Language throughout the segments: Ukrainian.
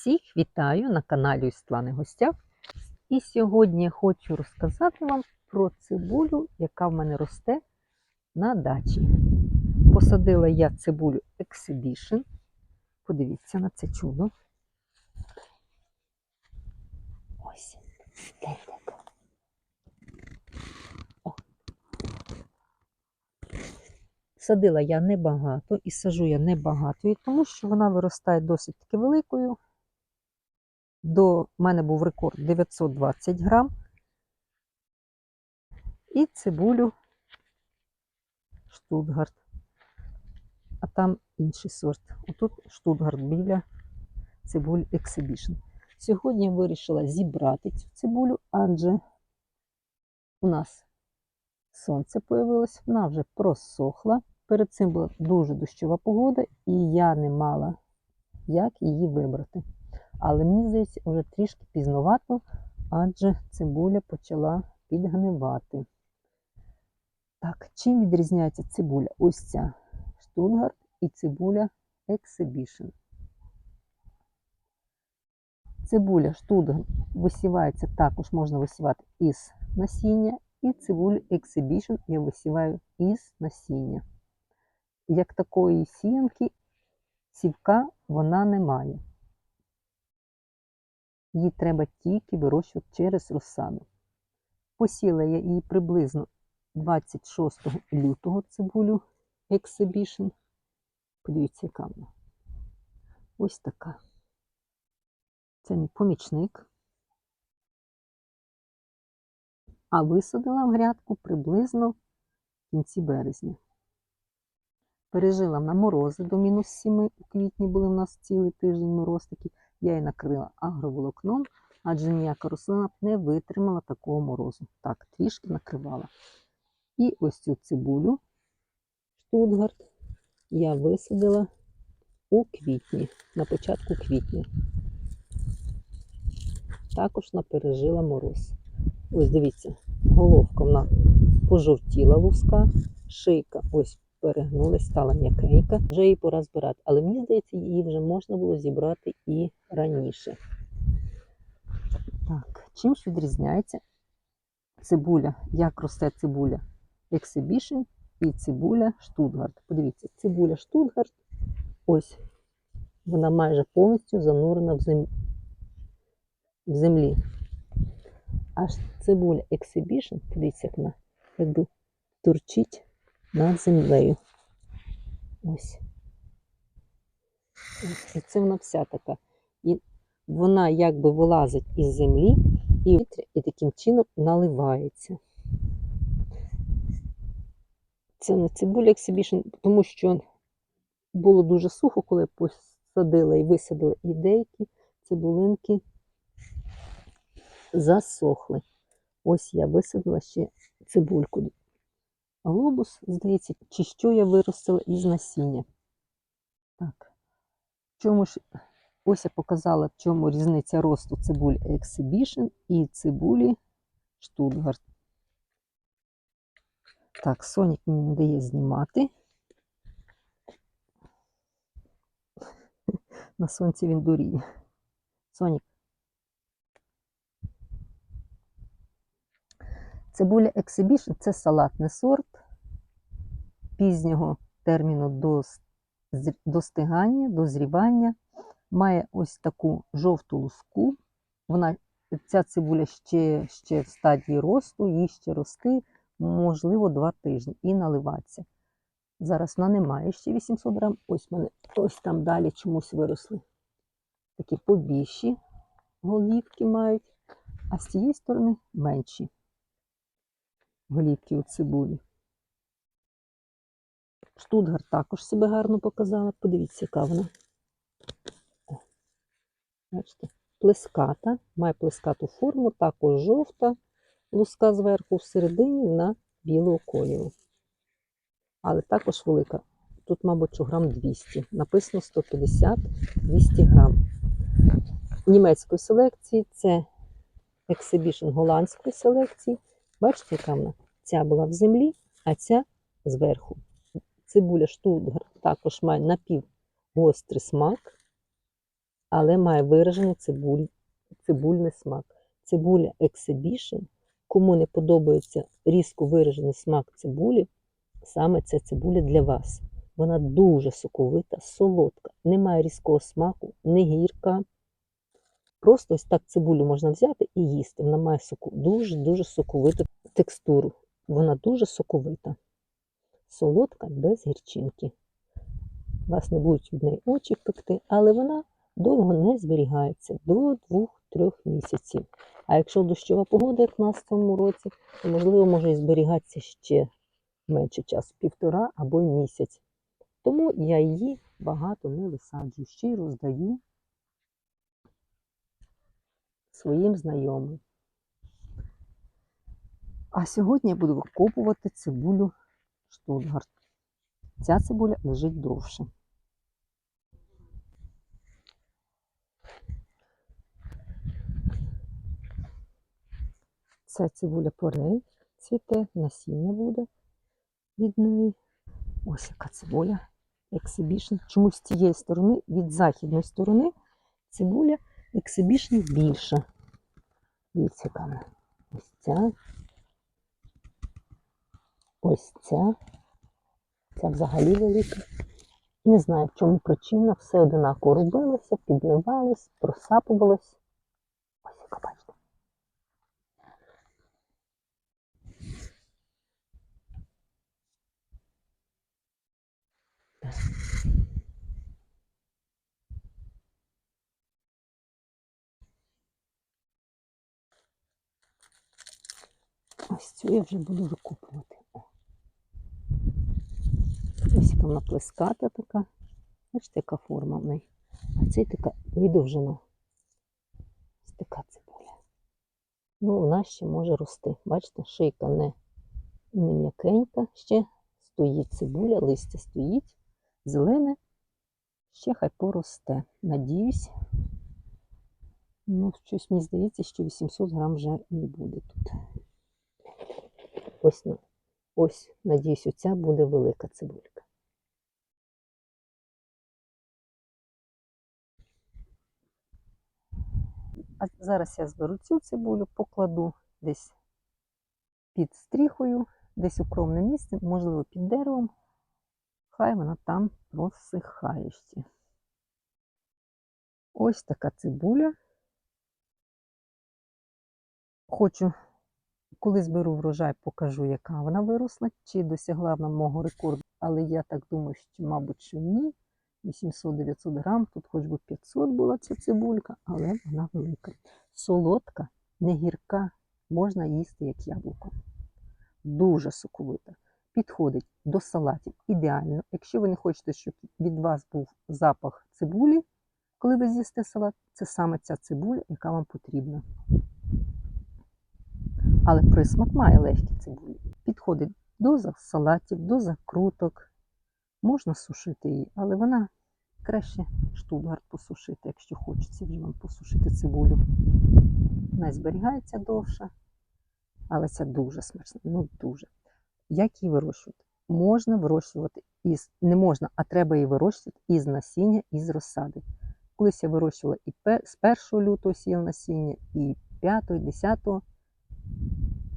Всіх вітаю на каналі Істлани Гостях. І сьогодні я хочу розказати вам про цибулю, яка в мене росте на дачі. Посадила я цибулю Exhibition. Подивіться на це чудо. Ось. гляньте Садила я небагато і сажу я небагато, і тому що вона виростає досить таки великою. До мене був рекорд 920 грам. І цибулю Штутгарт. А там інший сорт. Отут Штутгарт біля цибуль Exhibition. Сьогодні я вирішила зібрати цю цибулю, адже у нас сонце появилось, вона вже просохла. Перед цим була дуже дощова погода, і я не мала як її вибрати. Але мені здається, вже трішки пізновато, адже цибуля почала підгнивати. Так, чим відрізняється цибуля? Ось ця Штутгарт і цибуля Exhibition. Цибуля Штутгарт висівається також можна висівати із насіння, і цибулю Exhibition я висіваю із насіння. Як такої сіянки, сівка вона не має. Її треба тільки вирощувати через розсаду. Посіла я її приблизно 26 лютого цибулю Exhibition. Подивіться, яка вона. Ось така. Це мій помічник. А висадила в грядку приблизно в кінці березня. Пережила на морози до мінус 7 у квітні були в нас цілий тиждень мороз такий. Я її накрила агроволокном, адже ніяка рослина б не витримала такого морозу. Так, трішки накривала. І ось цю цибулю Штутгарт я висадила у квітні, на початку квітня. Також вона пережила мороз. Ось дивіться, головка вона пожовтіла луска, шийка ось перегнулась, стала м'якенька. Вже її пора збирати. Але мені здається, її вже можна було зібрати і раніше. Так, чим ж відрізняється цибуля? Як росте цибуля Exhibition і цибуля Штутгарт? Подивіться, цибуля Штутгарт, ось вона майже повністю занурена в, зем... в землі. Аж цибуля Exhibition, подивіться, як вона якби турчить над землею. Ось. І це вона вся така. І вона якби вилазить із землі і і таким чином наливається. Це не цибуля Exhibition, тому що було дуже сухо, коли посадила і висадила і деякі цибулинки засохли. Ось я висадила ще цибульку глобус, здається, чи що я виростила із насіння. Так, в чому ж, ось я показала, в чому різниця росту цибулі Exhibition і цибулі Штутгарт. Так, Сонік мені не дає знімати. На сонці він дуріє. Сонік. Цибуля Exhibition це салатний сорт пізнього терміну достигання, дозрівання. Має ось таку жовту луску. Вона, Ця цибуля ще ще в стадії росту, їй ще рости, можливо, два тижні і наливатися. Зараз вона не має ще 800 грам. Ось мене ось там далі чомусь виросли. Такі побільші голівки мають, а з цієї сторони менші голівки у цибулі. Штутгарт також себе гарно показала. Подивіться, яка вона. О, бачите, плеската, має плескату форму, також жовта, луска зверху, всередині вона білого кольору. Але також велика. Тут, мабуть, грам 200. Написано 150-200 грам. Німецької селекції це Exhibition голландської селекції. Бачите, яка вона? Ця була в землі, а ця зверху. Цибуля Штутгарт також має напівгострий смак. але має виражений цибуль, цибульний смак. Цибуля Exhibition. Кому не подобається різко виражений смак цибулі, саме це цибуля для вас. Вона дуже соковита, солодка, не має різкого смаку, не гірка. Просто ось так цибулю можна взяти і їсти. Вона має дуже-дуже соковиту текстуру. Вона дуже соковита, солодка, без гірчинки. Вас не будуть від неї очі пекти, але вона довго не зберігається до 2-3 місяців. А якщо дощова погода, як в нас в цьому році, то можливо може і зберігатися ще менше часу, півтора або й місяць. Тому я її багато не висаджую, щиро здаю своїм знайомим. А сьогодні я буду викопувати цибулю Штутгарт. Ця цибуля лежить довше. Це цибуля порей цвіте, насіння буде від неї. Ось яка цибуля Exhibition. Чомусь з цієї сторони, від західної сторони, цибуля Exhibition більша. Дивіться, яка. Ось ця. Ось ця. Ця взагалі велика. Не знаю, в чому причина. Все одинаково робилося, підмивалось, просапувалось. Ось яка бачите. Ось цю я вже буду викопувати. Ось вона плеската така. Бачите, яка форма в неї. А це така видовжена. Ось така цибуля. Ну, вона ще може рости. Бачите, шийка не, не м'якенька, ще стоїть цибуля, листя стоїть, зелене, ще хай поросте. Надіюсь. Ну, щось мені здається, що 800 грам вже не буде тут. Ось, ось, надіюсь, оця буде велика цибулька. А зараз я зберу цю цибулю, покладу десь під стріхою, десь укромне місце, можливо, під деревом. Хай вона там просихає ще. Ось така цибуля. Хочу коли зберу врожай, покажу, яка вона виросла, чи досягла вона мого рекорду. Але я так думаю, що, мабуть, що ні. 800-900 грам, тут хоч би 500 була ця цибулька, але вона велика. Солодка, не гірка, можна їсти як яблуко. Дуже соковита. Підходить до салатів ідеально. Якщо ви не хочете, щоб від вас був запах цибулі, коли ви з'їсте салат, це саме ця цибуля, яка вам потрібна. Але присмак має легкі цибулі. Підходить до салатів, до закруток. Можна сушити її, але вона краще штутгарт посушити, якщо хочеться вам посушити цибулю. Вона зберігається довше, але це дуже смачно. Ну дуже. Як її вирощувати? Можна вирощувати із, не можна, а треба її вирощувати із насіння, із розсади. Колись я вирощувала і з 1 лютого сіяла насіння, і 5, 10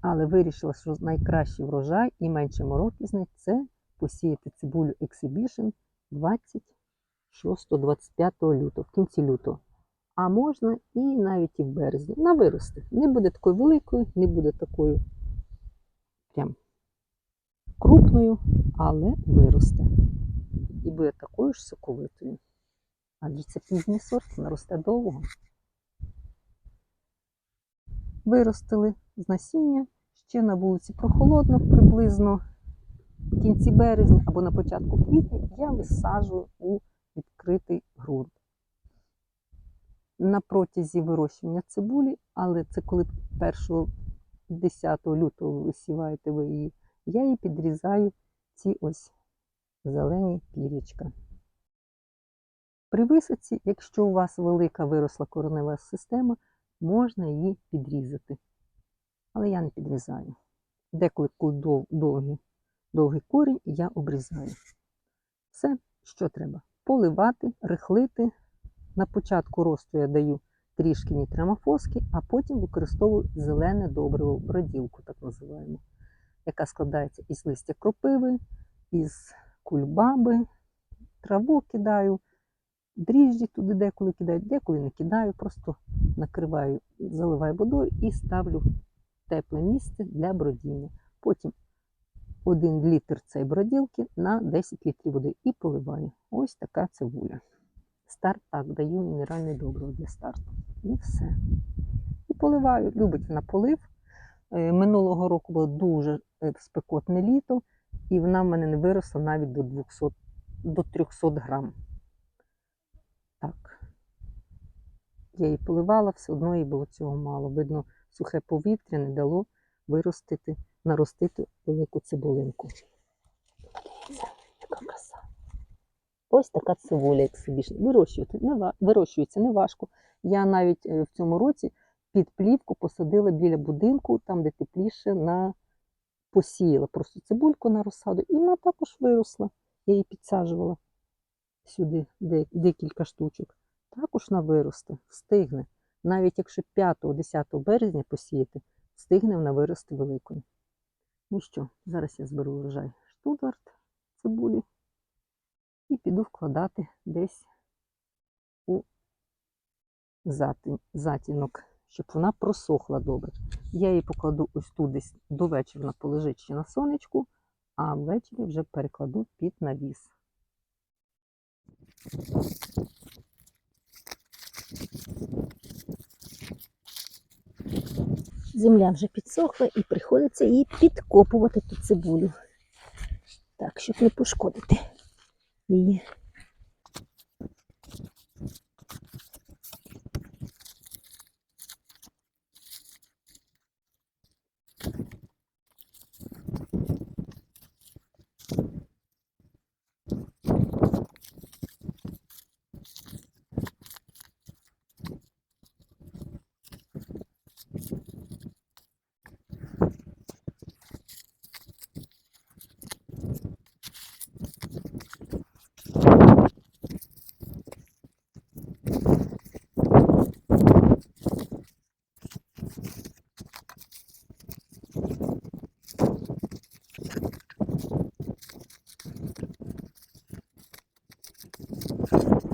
але вирішила, що найкращий врожай і менше морокізний це посіяти цибулю Exhibition 26-25 лютого, в кінці лютого. А можна і навіть і в березні. Вона виросте. Не буде такою великою, не буде такою прям крупною, але виросте. І буде такою ж соковитою. Адже це пізній сорт, вона росте довго. Виростили з насіння. Ще на вулиці прохолодно, приблизно в кінці березня або на початку квітня я висаджую у відкритий ґрунт. На протязі вирощування цибулі, але це коли 1 10 лютого висіваєте ви її, я її підрізаю ці ось зелені пірічка. При висадці, якщо у вас велика виросла коренева система, можна її підрізати але я не підрізаю. Деколи коли довгий, корінь, я обрізаю. Все, що треба. Поливати, рихлити, На початку росту я даю трішки нітрамофоски, а потім використовую зелене добриво, броділку, так називаємо, яка складається із листя кропиви, із кульбаби, траву кидаю, дріжджі туди деколи кидаю, деколи не кидаю, просто накриваю, заливаю водою і ставлю тепле місце для бродіння. Потім 1 літр цієї броділки на 10 літрів води і поливаю. Ось така цибуля. Старт так, даю мінеральне добриво для старту. І все. І поливаю. Любить вона полив. Е, Минулого року було дуже е, спекотне літо, і вона в мене не виросла навіть до 200, до 300 грам. Так. Я її поливала, все одно їй було цього мало. Видно, сухе повітря не дало виростити, наростити велику цибулинку. Ось така цибуля ексибішн. Вирощується не, вирощується не важко. Я навіть е, в цьому році під плівку посадила біля будинку, там, де тепліше, на посіяла просто цибульку на розсаду, і вона також виросла. Я її підсаджувала сюди декілька штучок. Також вона виросте, встигне. Навіть якщо 5-10 березня посіяти, встигне вона вирости великою. Ну що, зараз я зберу урожай штутгарт цибулі і піду вкладати десь у затінок, щоб вона просохла добре. Я її покладу ось тут десь до вечора вона полежить ще на сонечку, а ввечері вже перекладу під навіс. Земля вже підсохла і приходиться її підкопувати ту цибулю. Так, щоб не пошкодити її.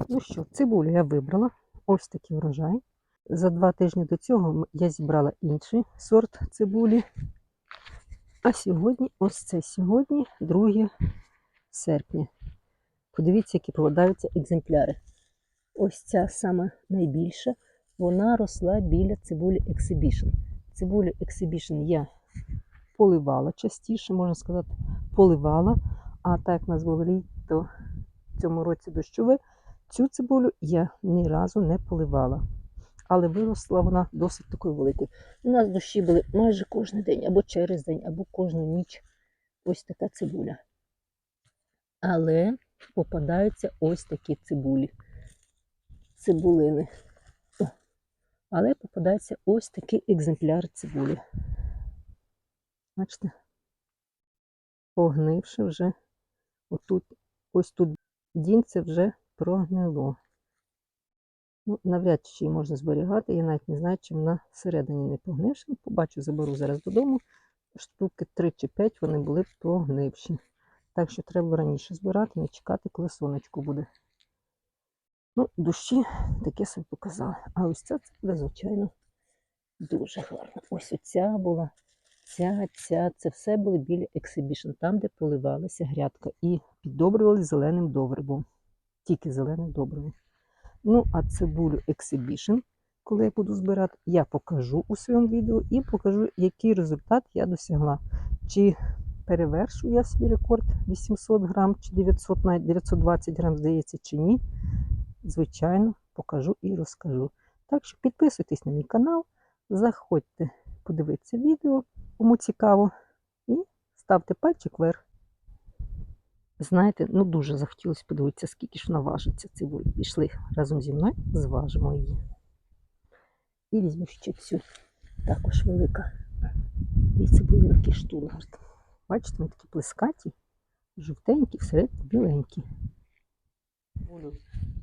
Ну що, цибулю я вибрала. Ось такий врожай. За два тижні до цього я зібрала інший сорт цибулі. А сьогодні, ось це сьогодні, 2 серпня. Подивіться, які попадаються екземпляри. Ось ця сама найбільша, вона росла біля цибулі Exhibition. Цибулю Exhibition я поливала частіше, можна сказати, поливала. А так як нас було літо в цьому році дощове, цю цибулю я ні разу не поливала. Але виросла вона досить такою великою. У нас дощі були майже кожен день, або через день, або кожну ніч. Ось така цибуля. Але попадаються ось такі цибулі. Цибулини. Але попадається ось такий екземпляр цибулі. Бачите? Погнивши вже. Отут, ось тут дінце вже прогнило. Ну, навряд чи її можна зберігати. Я навіть не знаю, чи вона всередині не погнивша. Ну, Побачу, заберу зараз додому. Штуки 3 чи 5 вони були погнивші. Так що треба раніше збирати, не чекати, коли сонечко буде. Ну, дощі таке собі показали. А ось ця це звичайно, дуже гарно. Ось оця була, ця, ця, це все були біля ексибішн, там, де поливалася грядка, і піддобрювали зеленим добривом. Тільки зеленим добривом. Ну, а цибулю Exhibition, коли я буду збирати, я покажу у своєму відео і покажу, який результат я досягла. Чи перевершу я свій рекорд 800 грам, чи 900, навіть 920 грам, здається, чи ні. Звичайно, покажу і розкажу. Так що підписуйтесь на мій канал, заходьте подивитися відео, кому цікаво, і ставте пальчик вверх. Знаєте, ну дуже захотілося подивитися, скільки ж вона важиться цибуля. Пішли разом зі мною, зважимо її. І візьму ще цю також велика. І цибулинки штулгард. Бачите, вони такі плескаті, жовтенькі, всередині біленькі.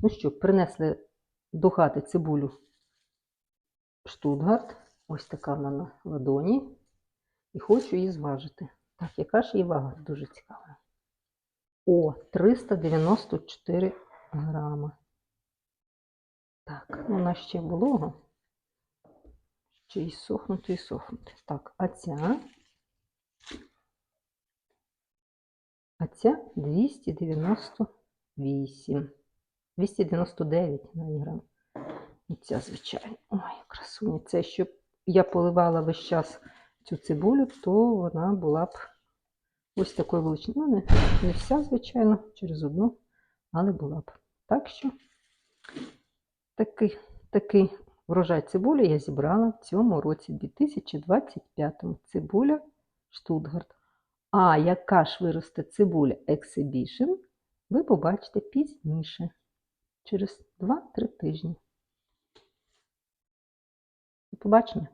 Ну що, принесли до хати цибулю Штутгарт. Ось така вона на ладоні. І хочу її зважити. Так, яка ж її вага? Дуже цікаво. О, 394 грама. Так, ну, вона ще волога. Ще і сохнути, і сохнути. Так, а ця? А ця 298. 299 навіть грам. Ця, звичайно. Ой, красуня. Це щоб я поливала весь час цю цибулю, то вона була б ось такої величини. Ну, не, не вся, звичайно, через одну, але була б. Так що такий, такий врожай цибулі я зібрала в цьому році, 2025 Цибуля Штутгарт. А яка ж виросте цибуля Exhibition, ви побачите пізніше, через 2-3 тижні. До побачення!